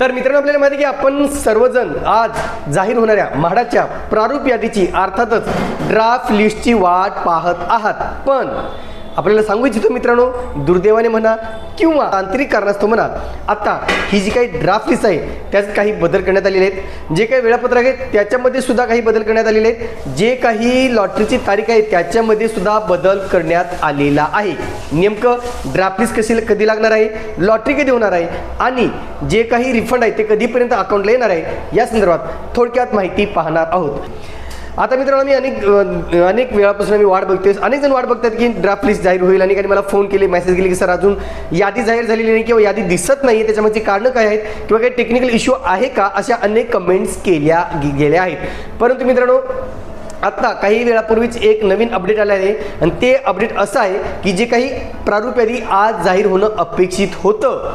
तर मित्रांनो आपल्याला माहिती की आपण सर्वजण आज जाहीर होणाऱ्या म्हाडाच्या प्रारूप यादीची अर्थातच ड्राफ्ट लिस्टची वाट पाहत आहात. पण आपल्याला सांगू इच्छितो मित्रांनो दुर्दैवाने म्हणा किंवा तांत्रिक कारणास्तव म्हणा आता ही जी काही ड्राफ्ट लिस्ट आहे त्यात काही बदल करण्यात आलेले आहेत. जे काही वेळापत्रक आहेत त्याच्यामध्ये सुद्धा काही बदल करण्यात आलेले आहेत. जे काही लॉटरीची तारीख आहे त्याच्यामध्ये सुद्धा बदल करण्यात आलेला आहे. नेमकं ड्राफ्ट लिस्ट कशी कधी लागणार आहे? लॉटरी कधी होणार आहे? आणि जे काही रिफंड आहे ते कधीपर्यंत अकाउंटला येणार आहे? या संदर्भात थोडक्यात माहिती पाहणार आहोत. आता मित्रांनो मी अनेक अनेक वेळापासून मी वाट बघतोय. अनेक जण वाट बघतात की ड्राफ्ट लिस्ट जाहीर होईल आणि मला फोन केले मेसेज केले की सर अजून यादी जाहीर झालेली नाही किंवा यादी दिसत नाही त्याच्यामध्ये कारणं काय आहेत किंवा काही टेक्निकल इश्यू आहे का? अशा अनेक कमेंट्स केल्या गेल्या आहेत. परंतु मित्रांनो आत्ता काही वेळापूर्वीच एक नवीन अपडेट आलं आहे आणि ते अपडेट असं आहे की जे काही प्रारूप यादी आज जाहीर होणं अपेक्षित होतं.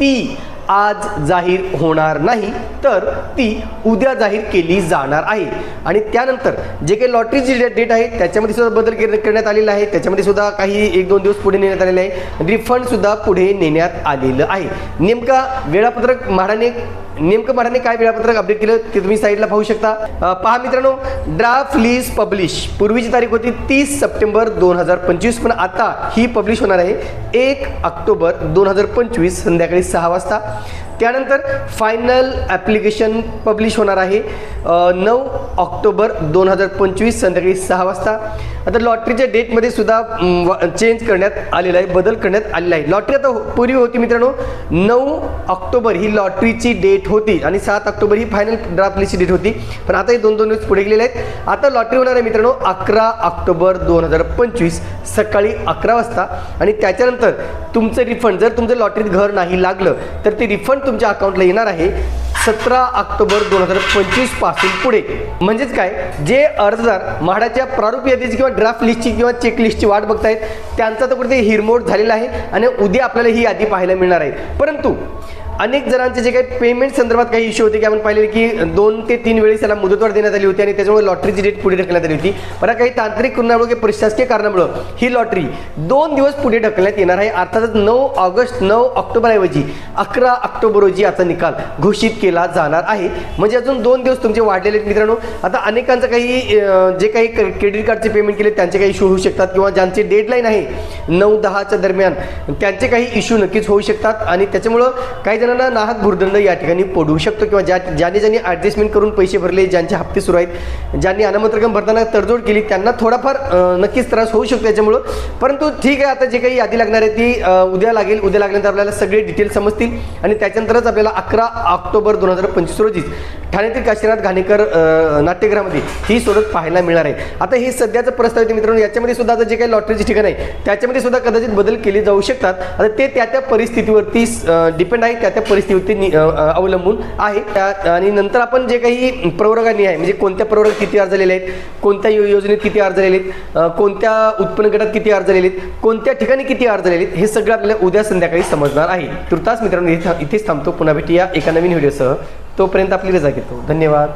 ती आज जाहीर होणार नाही तर ती उद्या जाहीर केली जाणार आहे. आणि त्यानंतर जे काही लॉटरीची डे- डेट आहे त्याच्यामध्ये सुद्धा बदल करण्यात आलेला आहे. त्याच्यामध्ये सुद्धा काही एक दोन दिवस पुढे नेण्यात आलेले आहे. रिफंड सुद्धा पुढे नेण्यात आलेलं आहे. नेमका वेळापत्रक म्हाडाने नेमकं मराठी काय वेळापत्रक अपडेट केलं ते तुम्ही साईडला पाहू शकता. पहा मित्रांनो ड्राफ्ट लीज पब्लिश पूर्वीची तारीख होती तीस सप्टेंबर दोन हजार पंचवीस पण आता ही पब्लिश होणार आहे एक ऑक्टोबर दोन हजार पंचवीस संध्याकाळी सहा वाजता. त्यानंतर फायनल ॲप्लिकेशन पब्लिश होणार आहे नऊ ऑक्टोबर दोन हजार पंचवीस संध्याकाळी सहा वाजता. आता लॉटरीच्या डेटमध्ये सुद्धा चेंज करण्यात आलेला आहे बदल करण्यात आलेला आहे. लॉटरी आता हो- पूर्वी होती मित्रांनो नऊ ऑक्टोबर ही लॉटरीची डेट होती आणि सात ऑक्टोबर ही फायनल ड्राफ्ट लिस्टची डेट होती. पण आता हे दोन दोन दिवस पुढे गेलेले आहेत. आता लॉटरी होणार आहे मित्रांनो अकरा ऑक्टोबर दोन हजार पंचवीस सकाळी अकरा वाजता. आणि त्याच्यानंतर तुमचं रिफंड जर तुमचं लॉटरीत घर नाही लागलं तर ते रिफंड तुमच्या अकाउंटला येणार आहे सतरा ऑक्टोबर दोन हजार पंचवीसपासून पुढे. म्हणजेच काय? जे अर्जदार म्हाडाच्या प्रारूप यादीची किंवा ड्राफ्ट लिस्टची किंवा चेक लिस्टची वाट बघतायत त्यांचा तर कुठे हिरमोड झालेला आहे आणि उद्या आपल्याला ही यादी पाहायला मिळणार आहे. परंतु अनेक जणांचे जे काही पेमेंट संदर्भात काही इश्यू होते की आपण पाहिले की दोन ते तीन वेळेस त्याला मुदतवाढ देण्यात आली होती आणि त्याच्यामुळे लॉटरीची डेट पुढे ढकलण्यात आली होती. पण काही तांत्रिक कारणामुळे किंवा प्रशासकीय कारणामुळं ही लॉटरी दोन दिवस पुढे ढकलण्यात येणार आहे. अर्थातच नऊ ऑगस्ट नऊ ऑक्टोबरऐवजी अकरा ऑक्टोबर रोजी याचा निकाल घोषित केला जाणार आहे. म्हणजे अजून दोन दिवस तुमचे वाढलेले आहेत मित्रांनो. आता अनेकांचं काही जे काही क्रेडिट कार्डचे पेमेंट केले त्यांचे काही इश्यू होऊ शकतात किंवा ज्यांचे डेडलाईन आहे नऊ दहाच्या दरम्यान त्यांचे काही इश्यू नक्कीच होऊ शकतात. आणि त्याच्यामुळं काही जणांना नाहक भूर्दंड या ठिकाणी पडू शकतो किंवा ज्या ज्यांनी ज्यांनी ॲडजस्टमेंट करून पैसे भरले ज्यांचे हप्ते सुरू आहेत ज्यांनी अनामत रक्कम भरताना तडजोड केली त्यांना थोडाफार नक्कीच त्रास होऊ शकतो याच्यामुळं. परंतु ठीक आहे आता जे काही यादी लागणार आहे ती उद्या लागेल. उद्या लागल्यानंतर आपल्याला सगळे डिटेल समजतील. आणि त्याच्यानंतरच आपल्याला अकरा ऑक्टोबर दोन हजार पंचवीस रोजीच ठाण्यातील काशीनाथ घाणेकर नाट्यगृहामध्ये ही सोडत पाहायला मिळणार आहे. आता हे सध्याचं प्रस्ताव आहे मित्रांनो. याच्यामध्ये सुद्धा आता जे काही लॉटरीची ठिकाण आहे त्याच्यामध्ये सुद्धा कदाचित बदल केले जाऊ शकतात. आता ते त्या त्या परिस्थितीवरती डिपेंड आहे. त्या त्या परिस्थितीवरती अवलंबून अवलंबून आहे. त्या- आणि नंतर आपण जे काही प्रवर्गांनी आहे म्हणजे कोणत्या प्रवर्गात किती अर्ज झालेले आहेत कोणत्या योजनेत किती अर्ज झालेले आहेत कोणत्या उत्पन्न गटात किती अर्ज झालेले आहेत कोणत्या ठिकाणी किती अर्ज झालेले आहेत हे सगळं आपल्याला उद्या संध्याकाळी समजणार आहे. तुर्तास मित्रांनो इथे इथेच थांबतो. पुन्हा भेटूया एका नवीन व्हिडिओसह. तोपर्यंत आपली रजा घेतो. धन्यवाद.